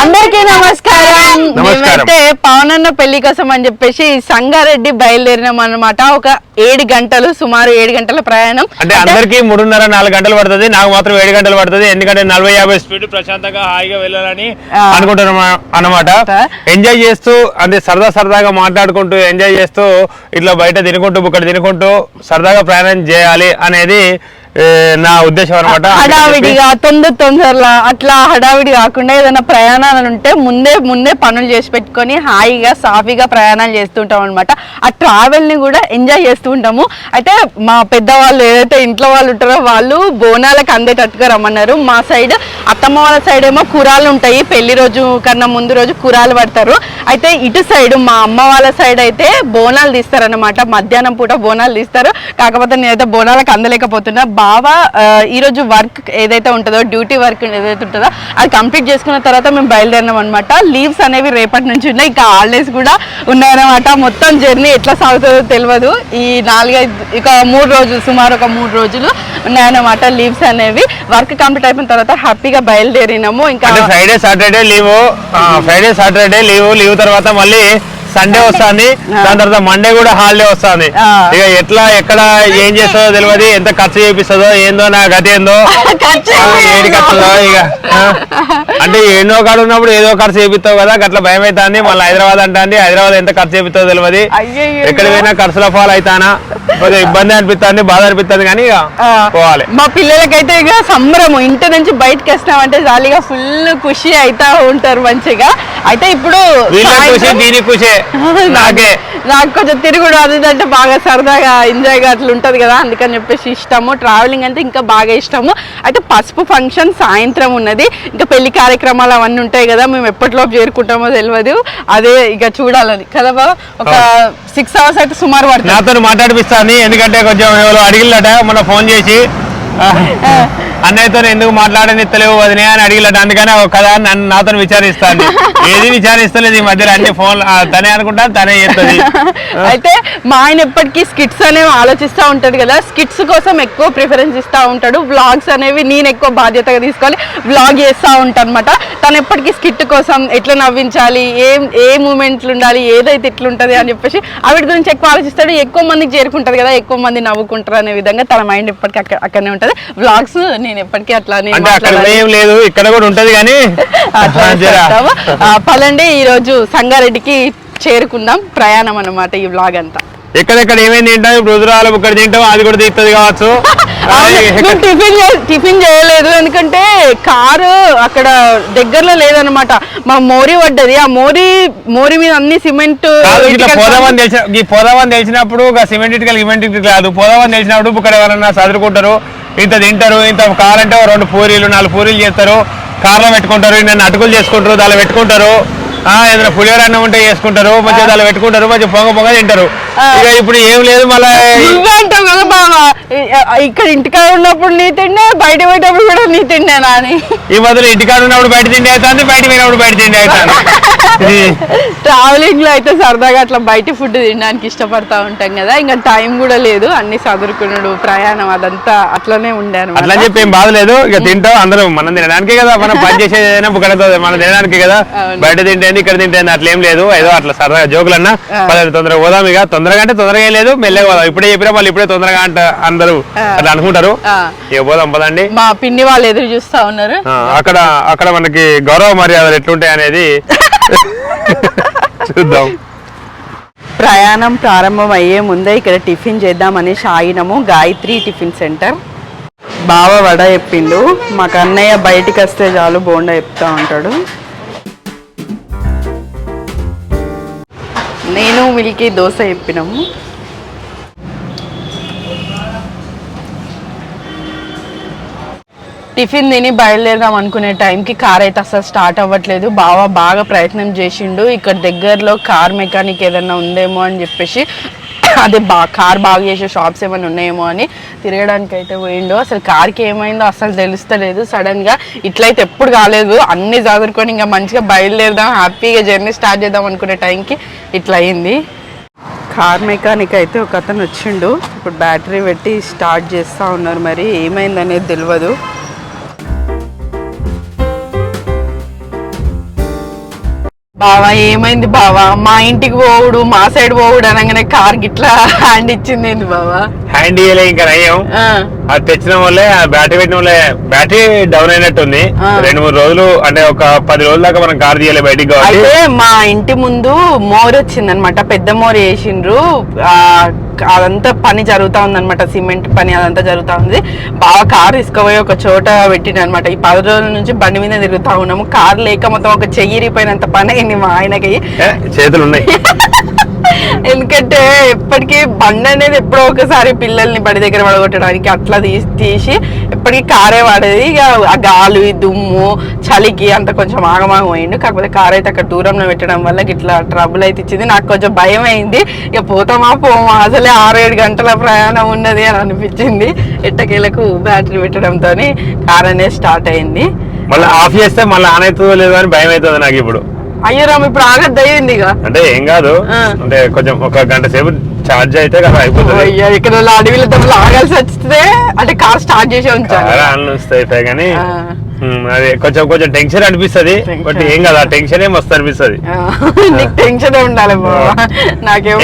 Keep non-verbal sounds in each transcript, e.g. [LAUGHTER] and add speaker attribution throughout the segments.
Speaker 1: అందరికీ నమస్కారం. మేమైతే పవన్ అన్న పెళ్ళి కోసం అని చెప్పేసి సంగారెడ్డి బయలుదేరినాం అన్నమాట ఒక ఏడు గంటలు సుమారు ఏడు గంటల ప్రయాణం
Speaker 2: అంటే అందరికి మూడున్నర నాలుగు గంటలు పడుతుంది నాకు మాత్రం ఏడు గంటలు పడుతుంది ఎందుకంటే నలభై యాభై స్పీడ్ ప్రశాంతంగా హాయిగా వెళ్ళాలని. అనుకుంటున్నాం అన్నమాట
Speaker 1: ఆ.
Speaker 2: ఎంజాయ్ చేస్తూ అంటే సరదా సరదాగా మాట్లాడుకుంటూ ఎంజాయ్ చేస్తూ ఇట్లా బయట తినుకుంటూ ఇక్కడ తినుకుంటూ సరదాగా ప్రయాణం చేయాలి అనేది నా ఉద్దేశం అనమాట
Speaker 1: హడావిడిగా తొందర తొందరలా అట్లా హడావిడి కాకుండా ఏదైనా ప్రయాణాలు ఉంటే ముందే ముందే పనులు చేసి పెట్టుకొని హాయిగా సాఫీగా ప్రయాణాలు చేస్తుంటాం అనమాట ఆ ట్రావెల్ని కూడా ఎంజాయ్ చేస్తూ ఉంటాము. అయితే మా పెద్దవాళ్ళు ఏదైతే ఇంట్లో వాళ్ళు ఉంటారో వాళ్ళు బోనాలకు అందేటట్టుగా రమ్మన్నారు. మా సైడ్ అత్తమ్మ వాళ్ళ సైడ్ ఏమో కూరాలు ఉంటాయి. పెళ్ళి రోజు కన్నా ముందు రోజు కూరాలు పడతారు. అయితే ఇటు సైడ్ మా అమ్మ వాళ్ళ సైడ్ అయితే బోనాలు తీస్తారన్నమాట. మధ్యాహ్నం పూట బోనాలు తీస్తారు. కాకపోతే నేనైతే బోనాలకు అందలేకపోతున్నా. బావ ఈరోజు ఈ రోజు వర్క్ ఏదైతే ఉంటుందో డ్యూటీ వర్క్ ఏదైతే ఉంటుందో అది కంప్లీట్ చేసుకున్న తర్వాత మేము బయలుదేరినాం అనమాట లీవ్స్ అనేవి రేపటి నుంచి ఉన్నాయి ఇంకా హాలిడేస్ కూడా ఉన్నాయన్నమాట. మొత్తం జర్నీ ఎట్లా సాగుతుందో తెలియదు ఈ నాలుగైదు ఇక మూడు రోజులు సుమారు ఒక మూడు రోజులు ఉన్నాయన్నమాట లీవ్స్ అనేవి. వర్క్ కంప్లీట్ అయిపోయిన తర్వాత హ్యాపీగా బయలుదేరినాము. ఇంకా
Speaker 2: అంటే Friday Saturday leave Friday Saturday leave leave తర్వాత మళ్ళీ సండే వస్తుంది దాని తర్వాత మండే కూడా హాలిడే వస్తుంది. ఇక ఎట్లా ఎక్కడ ఏం చేస్తుందో తెలియదు ఎంత ఖర్చు చేపిస్తుందో ఏందో నా గతి ఏందో. [LAUGHS]
Speaker 1: ఖర్చు
Speaker 2: ఆ, ఏడి ఖర్చులో ఇక. అంటే ఎన్నో కాడ ఉన్నప్పుడు ఏదో ఖర్చు చేపిస్తావు కదా అట్లా భయం అవుతుంది మళ్ళీ హైదరాబాద్ అంటే హైదరాబాద్ ఎంత ఖర్చు చేపిస్తావు తెలియదు. ఎక్కడ పోయినా ఖర్చుల ఫాల్ అవుతానా ఇబ్బంది అనిపిస్తుంది బాధ అనిపిస్తుంది కానీ పోవాలి.
Speaker 1: మా పిల్లలకైతే ఇక సంబరము. ఇంటి నుంచి బయటకు వస్తామంటే జాలీగా ఫుల్ ఖుషి అవుతా ఉంటారు మంచిగా. అయితే ఇప్పుడు [LAUGHS]
Speaker 2: నాకే
Speaker 1: నాకు. కొంచెం తిరుగుడు అది అంటే బాగా సరదాగా ఎంజాయ్గా అట్లా ఉంటది కదా అందుకని చెప్పేసి ఇష్టము. ట్రావెలింగ్ అంటే ఇంకా బాగా ఇష్టము. అయితే పసుపు ఫంక్షన్ సాయంత్రం ఉన్నది. ఇంకా పెళ్ళి కార్యక్రమాలు అవన్నీ ఉంటాయి కదా మేము ఎప్పటిలోపు చేరుకుంటామో తెలియదు అదే ఇక చూడాలని. కదా ఒక సిక్స్ అవర్స్ అయితే సుమారు పడుతుంది.
Speaker 2: నాతో మాట్లాడిపిస్తాను. ఎందుకంటే కొంచెం ఎవరు అడిగిల్లట మొన్న ఫోన్ చేసి. అన్నయ్యతో ఎందుకు మాట్లాడనిస్తలేవు వదినే అని అడిగిలట. అందుకనే ఒక కదా నన్ను నాతో విచారిస్తాను ఏది విచారిస్తలేదు ఈ మధ్యలో అన్ని ఫోన్ తనే అనుకుంటా తనే చేస్తుంది. [LAUGHS]
Speaker 1: అయితే మా ఆయన ఎప్పటికీ స్కిట్స్ అనేవి ఆలోచిస్తూ ఉంటాడు కదా. స్కిట్స్ కోసం ఎక్కువ ప్రిఫరెన్స్ ఇస్తూ ఉంటాడు. వ్లాగ్స్ అనేవి నేను ఎక్కువ బాధ్యతగా తీసుకొని వ్లాగ్ చేస్తూ ఉంటాను అనమాట తను ఎప్పటికీ స్కిట్ కోసం ఎట్లా నవ్వించాలి? ఏం ఏ మూమెంట్లు ఉండాలి? ఏదైతే ఎట్లుంటుంది అని చెప్పేసి వాటి గురించి ఎక్కువ ఆలోచిస్తాడు. ఎక్కువ మందికి చేరుకుంటది కదా. ఎక్కువ మంది నవ్వుకుంటారు అనే విధంగా తన మైండ్ ఎప్పటికీ అక్కడ అక్కడనే ఉంటది. వ్లాగ్స్ నేను ఎప్పటికీ అట్లానే
Speaker 2: లేదు ఇక్కడ కూడా ఉంటది కానీ [LAUGHS]
Speaker 1: పదండి ఈ రోజు సంగారెడ్డికి చేరుకుందాం ప్రయాణం అన్నమాట ఈ వ్లాగ్ అంతా.
Speaker 2: ఎక్కడెక్కడ ఏమేమి తింటాం? ఇప్పుడు రుద్రాలు ఇక్కడ తింటాం అది కూడా తీస్తుంది కావచ్చు. [LAUGHS]
Speaker 1: టిఫిన్ టిఫిన్ చేయలేదు ఎందుకంటే కారు అక్కడ దగ్గరలో లేదనమాట మా మోరి పడ్డది ఆ మోరి మోరి మీద అన్ని సిమెంట్
Speaker 2: పోదామని తెలిసిన ఈ పోదామని తెలిసినప్పుడు సిమెంట్ ఇటుకలు సిమెంట్ ఇటుకలు కాదు. పోదామని తెలిసినప్పుడు ఇక్కడ ఎవరన్నా చదువుకుంటారు ఇంత తింటారు ఇంత కారంటే రెండు పూరీలు నాలుగు పూరీలు చేస్తారు. కార్లో పెట్టుకుంటారు నన్ను అటుకులు చేసుకుంటారు దానిలో పెట్టుకుంటారు. ఏదైనా పులిహోర అన్నం ఉంటే చేసుకుంటారు మంచిగా దానిలో పెట్టుకుంటారు మంచిగా పొగ పొగ తింటారు. ఇక ఇప్పుడు ఏం లేదు మళ్ళీ
Speaker 1: అంటావు కదా ఇక్కడ ఇంటికాడ ఉన్నప్పుడు నీ తిండే బయట పోయేటప్పుడు కూడా నీ తిండేనా అని
Speaker 2: ఈ బదులు ఇంటికాడ ఉన్నప్పుడు బయట తిండి అవుతుంది బయట పోయినప్పుడు బయట తిండి అవుతుంది.
Speaker 1: ట్రావెలింగ్ [LAUGHS] లో అయితే సరదాగా అట్లా బయట ఫుడ్ తినడానికి ఇష్టపడతా ఉంటాం కదా ఇంకా టైం కూడా లేదు అన్ని చదువుకున్నాడు ప్రయాణం అదంతా అట్లనే ఉండే
Speaker 2: అట్లా చెప్పి ఏం బాధ లేదు ఇక తింటాం అందరం మనం తినడానికే కదా మనం పని చేసేది మనం తినడానికే కదా. బయట తింటేంది ఇక్కడ తింటేంది అట్లా ఏం లేదు. ఏదో అట్లా సరదాగా జోకులన్నా
Speaker 1: ఆ.
Speaker 2: పదండి తొందరగా పోదాం ఇక. తొందరగా అంటే తొందరగా ఏం లేదు మెల్లగా పోదాం. ఇప్పుడే చెప్పినా వాళ్ళు ఇప్పుడే తొందరగా అంట అందరూ. అట్లా అనుకుంటారు. ఇక పోదాం పదండి.
Speaker 1: మా పిన్ని వాళ్ళు ఎదురు చూస్తా ఉన్నారు.
Speaker 2: అక్కడ అక్కడ మనకి గౌరవ మర్యాదలు ఎట్లుంటాయి అనేది చూద్దాం.
Speaker 1: ప్రయాణం ప్రారంభం అయ్యే ముందే ఇక్కడ టిఫిన్ చేద్దామని ఆగినాము గాయత్రి టిఫిన్ సెంటర్. బావ వడ చెప్పిండు మాకు అన్నయ్య బయటికి వస్తే చాలు బోండా చెప్తా ఉంటాడు. నేను మిల్కీ దోశ చెప్పినాము. టిఫిన్ తిని బయలుదేరదాం అనుకునే టైంకి కార్ అయితే అసలు స్టార్ట్ అవ్వట్లేదు. బావ బాగా ప్రయత్నం చేసిండు. ఇక్కడ దగ్గరలో కార్ మెకానిక్ ఏదైనా ఉందేమో అని చెప్పేసి అదే బా కార్ బాగు చేసే షాప్స్ ఏమైనా ఉన్నాయేమో అని తిరగడానికి అయితే పోయిండు. అసలు కార్కి ఏమైందో అసలు తెలుస్తలేదు. సడన్గా ఇట్లయితే ఎప్పుడు కాలేదు. అన్ని చదువుకొని ఇంకా మంచిగా బయలుదేరదాం హ్యాపీగా జర్నీ స్టార్ట్ చేద్దాం అనుకునే టైంకి ఇట్లా అయింది. కార్ మెకానిక్ అయితే ఒక అతను వచ్చిండు. ఇప్పుడు బ్యాటరీ పెట్టి స్టార్ట్ చేస్తూ ఉన్నారు. మరి ఏమైందనేది తెలియదు బావా ఏమైంది బావా? మా ఇంటికి పోవుడు మా సైడ్ పోవుడు అనగానే కార్ గిట్లా హ్యాండ్ ఇచ్చింది ఏంది బావా?
Speaker 2: హ్యాండ్ ఇయ్యలే ఇంకా నయ్యం. అది తెచ్చిన వల్లే ఆ బ్యాటరీ పెట్టిన వల్లే బ్యాటరీ డౌన్ అయినట్టుంది. రెండు మూడు రోజులు అంటే ఒక పది రోజుల దాకా మనం కార్ తీయలే బయటికి
Speaker 1: అయితే మా ఇంటి ముందు మోర్ వచ్చింది అనమాట పెద్ద మోర్ వేసిండ్రు ఆ, అదంతా పని జరుగుతా ఉందన్నమాట సిమెంట్ పని అదంతా జరుగుతా ఉంది. బాగా కార్ తీసుకుపోయి ఒక చోట అనమాట ఈ పది రోజుల నుంచి బండి మీద తిరుగుతా ఉన్నాము. కార్ లేక మొత్తం ఒక చెయ్యిరిపోయినంత పని అయింది మా ఆయనకి.
Speaker 2: చేతులు ఉన్నాయి [LAUGHS]
Speaker 1: ఎందుకంటే ఎప్పటికీ బండి అనేది ఎప్పుడో ఒకసారి పిల్లల్ని బడి దగ్గర పడగొట్టడానికి అట్లా తీసి తీసి ఎప్పటికీ కారే వాడేది. ఇక ఆ గాలి దుమ్ము చలికి అంత కొంచెం ఆగమాగం పోయిండు కాకపోతే కార్ అయితే అక్కడ దూరంలో పెట్టడం వల్ల ఇట్లా ట్రబుల్ అయితే ఇచ్చింది. నాకు కొంచెం భయం అయింది. ఇక పోతామా పోమా? అసలే ఆరు ఏడు గంటల ప్రయాణం ఉన్నది అని అనిపించింది. ఎట్టకేలకు బ్యాటరీ పెట్టడంతో కార్ అనేది స్టార్ట్ అయింది.
Speaker 2: మళ్ళీ ఆఫ్ చేస్తే మళ్ళీ ఆన్ అవుతుందో లేదో అని భయం అవుతుంది నాకు ఇప్పుడు.
Speaker 1: అయ్యో రామ్ ఇప్పుడు ఆగద్దు అయ్యింది ఇక.
Speaker 2: అంటే ఏం కాదు. అంటే కొంచెం ఒక గంట సేపు ఛార్జ్ అయితే కదా అయిపోతుంది.
Speaker 1: అయ్యా ఇక్కడ అడవిలో ఆగాల్సి వస్తే అంటే కార్ స్టార్ట్ చేసి
Speaker 2: వస్తాయి కానీ అది కొంచెం కొంచెం టెన్షన్ అనిపిస్తది. బట్ ఏం కదా టెన్షన్ ఏ మస్తు అనిపిస్తది.
Speaker 1: నీకు టెన్షన్ ఉండాలి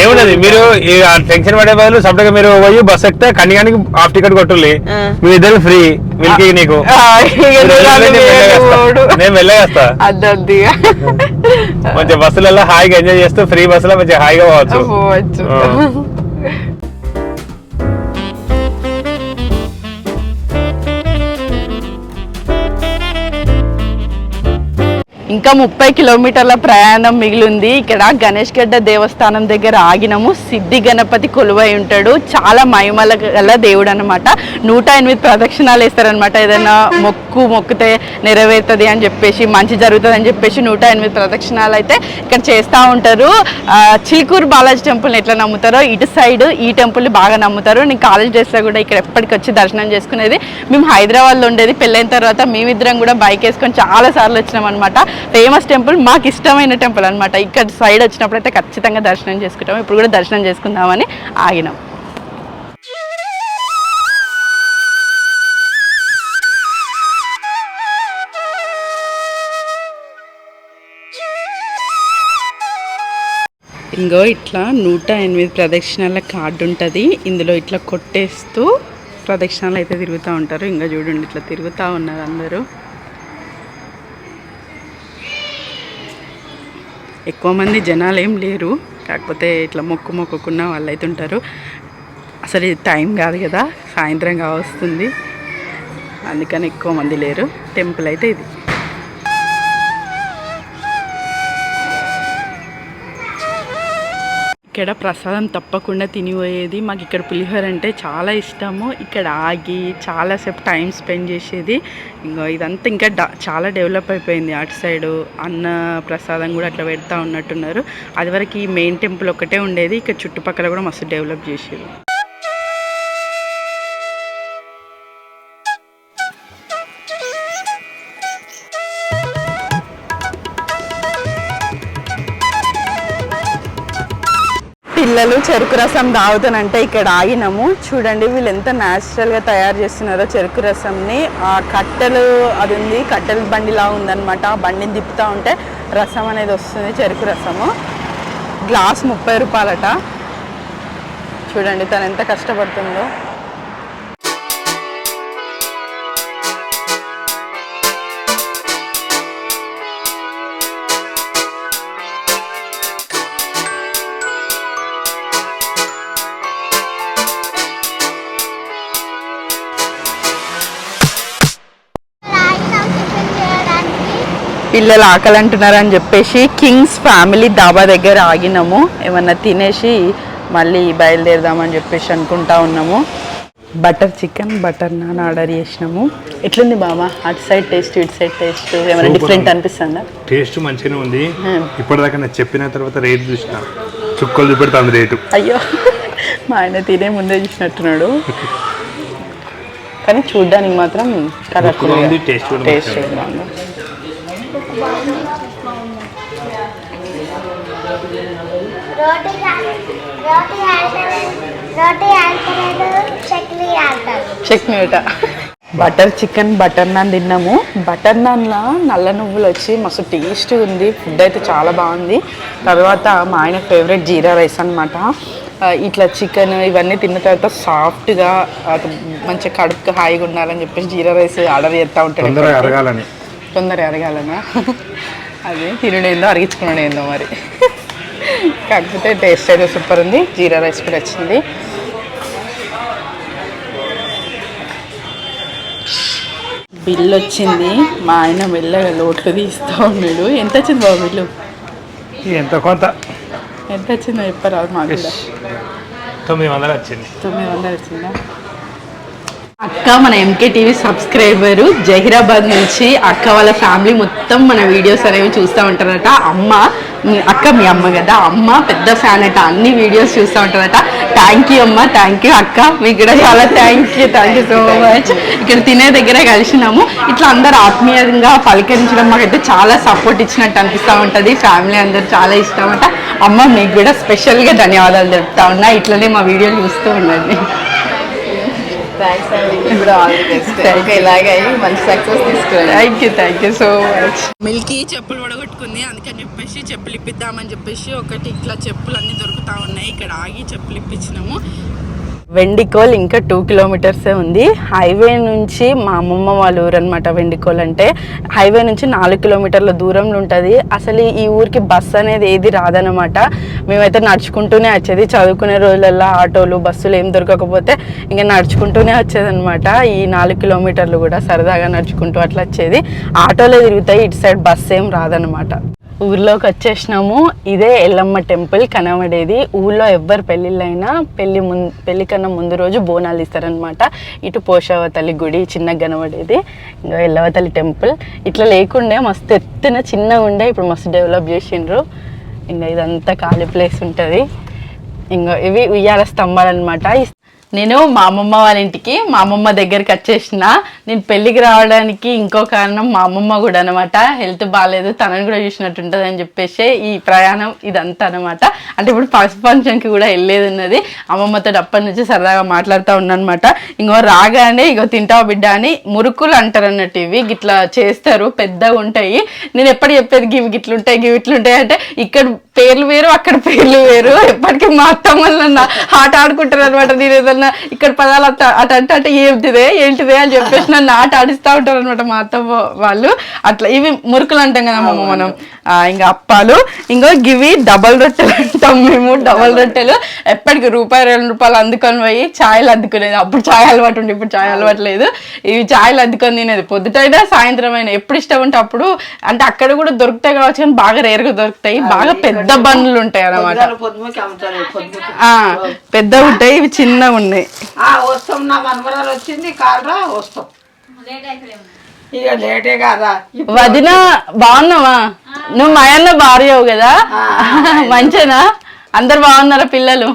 Speaker 2: ఏమున్నది మీరు టెన్షన్ పడే బదులు సపరేట్ మీరు పోయి బస్ ఎక్కితే కన్యానికి హాఫ్ టికెట్ కొట్టుల్లి. మీ ఇద్దరు ఫ్రీ వీళ్ళకి నీకు. నేను వెళ్ళేస్తా. మంచి బస్సులలో హాయిగా ఎంజాయ్ చేస్తూ ఫ్రీ బస్సులో మంచిగా హాయిగా పోవచ్చు.
Speaker 1: ఇంకా ముప్పై కిలోమీటర్ల ప్రయాణం మిగిలింది. ఇక్కడ గణేష్ గడ్డ దేవస్థానం దగ్గర ఆగినాము. సిద్ధి గణపతి కొలువై ఉంటాడు. చాలా మహిమల గల దేవుడు అనమాట నూట ఎనిమిది ప్రదక్షిణాలు వేస్తారనమాట ఏదైనా మొక్కు మొక్కితే నెరవేరుతుంది అని చెప్పేసి మంచి జరుగుతుంది అని చెప్పేసి నూట ఎనిమిది ప్రదక్షిణాలు అయితే ఇక్కడ చేస్తూ ఉంటారు. చిలుకూరు బాలాజీ టెంపుల్ని ఎట్లా నమ్ముతారో ఇటు సైడ్ ఈ టెంపుల్ని బాగా నమ్ముతారు. నేను కాలేజ్ డేస్లో కూడా ఇక్కడ ఎప్పటికి వచ్చి దర్శనం చేసుకునేది. మేము హైదరాబాద్లో ఉండేది. పెళ్ళైన తర్వాత మేమిద్దరం కూడా బైక్ వేసుకొని చాలా సార్లు వచ్చినాం అనమాట ఫేమస్ టెంపుల్ మాకు ఇష్టమైన టెంపుల్ అనమాట ఇక్కడ సైడ్ వచ్చినప్పుడు అయితే ఖచ్చితంగా దర్శనం చేసుకుంటాం. ఇప్పుడు కూడా దర్శనం చేసుకుందామని ఆగినాం. ఇంకో ఇట్లా నూట ఎనిమిది ప్రదక్షిణాల కార్డు ఉంటుంది. ఇందులో ఇట్లా కొట్టేస్తూ ప్రదక్షిణాలు అయితే తిరుగుతూ ఉంటారు. ఇంకా చూడండి ఇట్లా తిరుగుతూ ఉన్నారు అందరూ. ఎక్కువ మంది జనాలు ఏం లేరు. కాకపోతే ఇట్లా మొక్కు మొక్కుకున్న వాళ్ళు అయితే ఉంటారు. అసలు ఇది టైం కాదు కదా సాయంత్రం కావస్తుంది. అందుకని ఎక్కువ మంది లేరు. టెంపుల్ అయితే ఇది. ఇక్కడ ప్రసాదం తప్పకుండా తినిపోయేది. మాకు ఇక్కడ పులిహోర అంటే చాలా ఇష్టము. ఇక్కడ ఆగి చాలాసేపు టైం స్పెండ్ చేసేది. ఇంకా ఇదంతా ఇంకా డ- చాలా డెవలప్ అయిపోయింది అటు సైడు. అన్న ప్రసాదం కూడా అట్లా పెడతా ఉన్నట్టున్నారు. అది వరకు ఈ మెయిన్ టెంపుల్ ఒకటే ఉండేది. ఇక్కడ చుట్టుపక్కల కూడా మస్తు డెవలప్ చేసేది. పిల్లలు చెరుకు రసం తాగుతానంటే ఇక్కడ ఆగినాము. చూడండి వీళ్ళు ఎంత న్యాచురల్గా గా తయారు చేస్తున్నారో చెరుకు రసంని. ఆ కట్టెలు అది ఉంది కట్టెల బండిలా ఉందనమాట ఆ బండిని తిప్పుతూ ఉంటే రసం అనేది వస్తుంది చెరుకు రసము. గ్లాస్ ముప్పై రూపాయలట. చూడండి తను ఎంత కష్టపడుతుందో. పిల్లలు ఆకలి అంటున్నారని చెప్పేసి కింగ్స్ ఫ్యామిలీ దాబా దగ్గర ఆగినాము. ఏమన్నా తినేసి మళ్ళీ బయలుదేరదామని చెప్పేసి అనుకుంటా ఉన్నాము. Butter chicken butter naan order చేసినాము. ఎట్లుంది బాబా అటు సైడ్ టేస్ట్ ఇటు సైడ్ టేస్ట్ ఏమైనా డిఫరెంట్ అనిపిస్తుందా?
Speaker 2: టేస్ట్ మంచిగానే ఉంది. ఇప్పటిదాకా నేను చెప్పిన తర్వాత రేటు చూసిన. చుక్కలు చూపెడుతుంది రేటు.
Speaker 1: అయ్యో. మా ఆయన తినే ముందే చూసినట్టున్నాడు. కానీ చూడ్డానికి మాత్రం
Speaker 2: taste కూడా
Speaker 1: టేస్ట్ చట్నీ ఏట బటర్ చికెన్ బటర్ నాన్ తిన్నాము. బటర్ నాన్లో నల్ల నువ్వులు వచ్చి మస్తు టేస్ట్ ఉంది. ఫుడ్ అయితే చాలా బాగుంది. తర్వాత మా ఆయన ఫేవరెట్ జీరా రైస్ అనమాట ఇట్లా చికెన్ ఇవన్నీ తిన్న తర్వాత సాఫ్ట్గా మంచిగా కడుపుకి హాయిగా ఉండాలని చెప్పేసి జీరా రైస్ ఆర్డర్ చేస్తూ ఉంటాడు తొందర అరగాలనా అదే తినడేందో అరిగించుకునేందో మరి. కాకపోతే టేస్ట్ అయితే సూపర్ ఉంది. జీరా రైస్ కూడా వచ్చింది. బిల్లు వచ్చింది. మా ఆయన మెల్లగా లోట్లు తీస్తూ ఉన్నాడు. ఎంత వచ్చింది బాబు బిల్లు?
Speaker 2: ఎంత కొంత?
Speaker 1: ఎంత వచ్చిందో చెప్పరాదు మాకు
Speaker 2: తొమ్మిది వందలు వచ్చింది.
Speaker 1: తొమ్మిది వందలు వచ్చిందా? అక్క మన ఎంకే టీవీ సబ్స్క్రైబరు జహీరాబాద్ నుంచి అక్క వాళ్ళ ఫ్యామిలీ మొత్తం మన వీడియోస్ అనేవి చూస్తూ ఉంటారట. అమ్మ మీ అక్క మీ అమ్మ కదా. అమ్మ పెద్ద ఫ్యాన్ అట. అన్ని వీడియోస్ చూస్తూ ఉంటారట. థ్యాంక్ యూ అమ్మ థ్యాంక్ యూ అక్క. మీకు కూడా చాలా thank you thank you so much ఇక్కడ తినే దగ్గర కలిసినాము. ఇట్లా అందరు ఆత్మీయంగా పలకరించడం మాకైతే చాలా సపోర్ట్ ఇచ్చినట్టు అనిపిస్తూ ఉంటుంది. ఫ్యామిలీ అందరు చాలా ఇష్టం అట. అమ్మ మీకు కూడా స్పెషల్గా ధన్యవాదాలు తెలుపుతా ఉన్నా. ఇట్లనే మా వీడియోలు చూస్తూ ఉండండి.
Speaker 3: థ్యాంక్స్ అండి ఇప్పుడు ఆల్ ది బెస్ట్ ఇంకా ఇలాగే అయ్యి మంచి సక్సెస్ తీసుకురండి
Speaker 1: thank you thank you so much Milky చెప్పులు పడగొట్టుకుంది అందుకని చెప్పేసి చెప్పులు ఇప్పిద్దామని చెప్పేసి ఒకటి ఇట్లా చెప్పులు అన్ని దొరుకుతా ఉన్నాయి. ఇక్కడ ఆగి చెప్పులు ఇప్పించినాము. వెండికోల్ ఇంకా టూ కిలోమీటర్సే ఉంది. హైవే నుంచి మా అమ్మమ్మ వాళ్ళ ఊరు అనమాట వెండికోల్ అంటే. హైవే నుంచి నాలుగు కిలోమీటర్ల దూరంలో ఉంటుంది. అసలు ఈ ఊరికి బస్ అనేది ఏది రాదనమాట మేమైతే నడుచుకుంటూనే వచ్చేది. చదువుకునే రోజులల్లో ఆటోలు బస్సులు ఏం దొరకకపోతే ఇంకా నడుచుకుంటూనే వచ్చేదనమాట ఈ నాలుగు కిలోమీటర్లు కూడా సరదాగా నడుచుకుంటూ అట్లా వచ్చేది. ఆటోలే తిరుగుతాయి. ఇటు సైడ్ బస్సు ఏం రాదనమాట ఊర్లోకి వచ్చేసినాము. ఇదే ఎల్లమ్మ టెంపుల్ కనబడేది ఊళ్ళో ఎవ్వరు పెళ్ళిళ్ళైనా పెళ్ళి ముందు పెళ్ళి కన్నా ముందు రోజు బోనాలు ఇస్తారనమాట ఇటు పోషావతల్లి గుడి చిన్నగా కనబడేది ఇంకా ఎల్లవతల్లి టెంపుల్. ఇట్లా లేకుండే మస్తు ఎత్తున చిన్నగా ఉండే ఇప్పుడు మస్తు డెవలప్ చేసిండ్రు. ఇంకా ఇదంతా ఖాళీ ప్లేస్ ఉంటుంది. ఇంకా ఇవి ఉయ్యాల స్తంభాలు అనమాట నేను మా అమ్మమ్మ వాళ్ళ ఇంటికి మా అమ్మమ్మ దగ్గరికి వచ్చేసిన. నేను పెళ్ళికి రావడానికి ఇంకో కారణం మా అమ్మమ్మ కూడా అనమాట హెల్త్ బాగాలేదు తనని కూడా చూసినట్టు ఉంటుంది అని చెప్పేసి ఈ ప్రయాణం ఇదంతా అనమాట అంటే ఇప్పుడు ఫస్ట్ ఫంక్షన్కి కూడా వెళ్ళేది ఉన్నది అమ్మమ్మతో అప్పటి నుంచి సరదాగా మాట్లాడుతూ ఉన్నానమాట ఇంకో రాగానే ఇగో తింటావు బిడ్డ అని మురుకులు అంటారు అన్నట్టు ఇవి గిట్లా చేస్తారు. పెద్దగా ఉంటాయి. నేను ఎప్పుడు చెప్పేది గివి గిట్లుంటాయి గివి ఇట్లుంటాయి అంటే ఇక్కడ పేర్లు వేరు అక్కడ పేర్లు వేరు. ఎప్పటికీ మా అత్తమ్మలు నన్ను ఆట ఆడుకుంటారు అనమాట నేను ఏదన్నా ఇక్కడ పదాలు అట్ట అట అంటే అంటే ఏంటిదే? ఏంటిదే? అని చెప్పేసి నన్ను ఆట ఆడిస్తూ ఉంటారు అనమాట మా అత్తమ్మ వాళ్ళు. అట్లా ఇవి మురుకులు అంటాం కదా మనం. ఇంకా అప్పాలు ఇంకో గివి డబల్ రొట్టెలు అంటాం మేము డబల్ రొట్టెలు. ఎప్పటికి రూపాయి రెండు రూపాయలు అందుకొని పోయి ఛాయలు అద్దుకునేది అప్పుడు ఛాయ్ అలవాటు ఉండే ఇప్పుడు ఛాయ్ అలవాటు లేదు. ఇవి ఛాయలు అద్దుకొని తినేది. పొద్దుటైనా సాయంత్రం అయినా ఎప్పుడు ఇష్టం ఉంటే అప్పుడు. అంటే అక్కడ కూడా దొరుకుతాయి కావచ్చు కానీ బాగా రేరుగా దొరుకుతాయి. బాగా పెద్ద బండ్లు ఉంటాయి ఆ పెద్దగా ఉంటాయి ఇవి చిన్నగా ఉన్నాయి
Speaker 3: వస్తాం నా వచ్చింది కాలరా వస్తాం. ఇక లేటే కాదా?
Speaker 1: వదిన బాగున్నావా? నువ్వు మా అన్న భార్యవు కదా? [LAUGHS] మంచినా? అందరు బాగున్నారా పిల్లలు?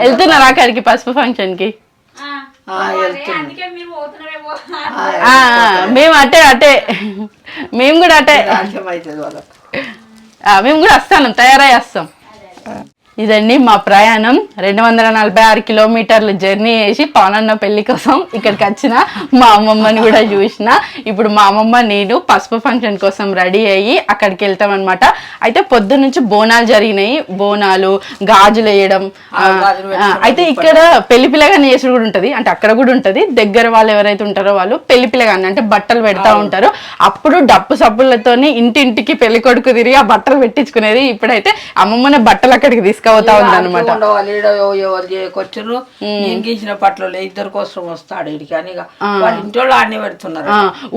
Speaker 1: వెళ్తున్నారా అక్కడికి పసుపు ఫంక్షన్కి మేము అటే అటే. మేము కూడా అటే. మేము కూడా వస్తాను తయారై వస్తాం. ఇదండి మా ప్రయాణం. రెండు వందల నలభై ఆరు కిలోమీటర్లు జర్నీ చేసి పవనన్న పెళ్ళి కోసం ఇక్కడికి వచ్చిన మా అమ్మమ్మని కూడా చూసిన. ఇప్పుడు మా అమ్మమ్మ నేను పసుపు ఫంక్షన్ కోసం రెడీ అయ్యి అక్కడికి వెళ్తాం అనమాట అయితే పొద్దు నుంచి బోనాలు జరిగినాయి. బోనాలు గాజులు వేయడం అయితే ఇక్కడ పెళ్ళి పిల్లగాని చేసుడు కూడా ఉంటది. అంటే అక్కడ కూడా ఉంటది. దగ్గర వాళ్ళు ఎవరైతే ఉంటారో వాళ్ళు పెళ్ళి పిల్లగాని అంటే బట్టలు పెడతా ఉంటారు. అప్పుడు డప్పు సబ్బులతోని ఇంటింటికి పెళ్ళి కొడుకు తిరిగి ఆ బట్టలు పెట్టించుకునేది. ఇప్పుడైతే అమ్మమ్మనే బట్టలు అక్కడికి తీసుకుపోతా ఉంది అనమాట
Speaker 3: ఇంకించిన పట్ల ఇద్దరు కోసం వస్తాడు ఇడికి అని ఇక. వాళ్ళ ఇంటి వాళ్ళు ఆడనే పెడుతున్నారు.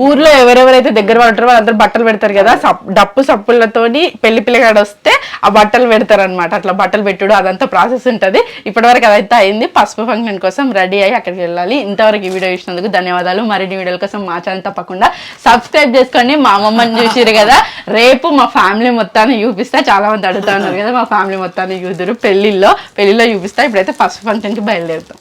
Speaker 1: ఊర్లో ఎవరెవరైతే దగ్గర ఉంటారో వాళ్ళందరూ బట్టలు పెడతారు కదా డప్పు సప్పులతోని పెళ్ళి పిల్లగాడు వస్తే ఆ బట్టలు పెడతారు అనమాట అట్లా బట్టలు పెట్టుడు అదంతా ప్రాసెస్ ఉంటది. ఇప్పటివరకు అదైతే అయింది. పసుపు ఫంక్షన్ కోసం రెడీ అయ్యి అక్కడికి వెళ్ళాలి. ఇంతవరకు ఈ వీడియో చూసినందుకు ధన్యవాదాలు. మరిన్ని వీడియోల కోసం మా ఛానల్ తప్పకుండా సబ్స్క్రైబ్ చేసుకోండి. మా అమ్మమ్మని చూసిరు కదా రేపు మా ఫ్యామిలీ మొత్తాన్ని చూపిస్తా. చాలా మంది అడుగుతా ఉన్నారు కదా మా ఫ్యామిలీ మొత్తాన్ని చూద్దరు పెళ్ళిలో పెళ్ళిలో చూపిస్తా. ఇప్పుడైతే ఫస్ట్ ఫంక్షన్కి బయలుదేరుతాం.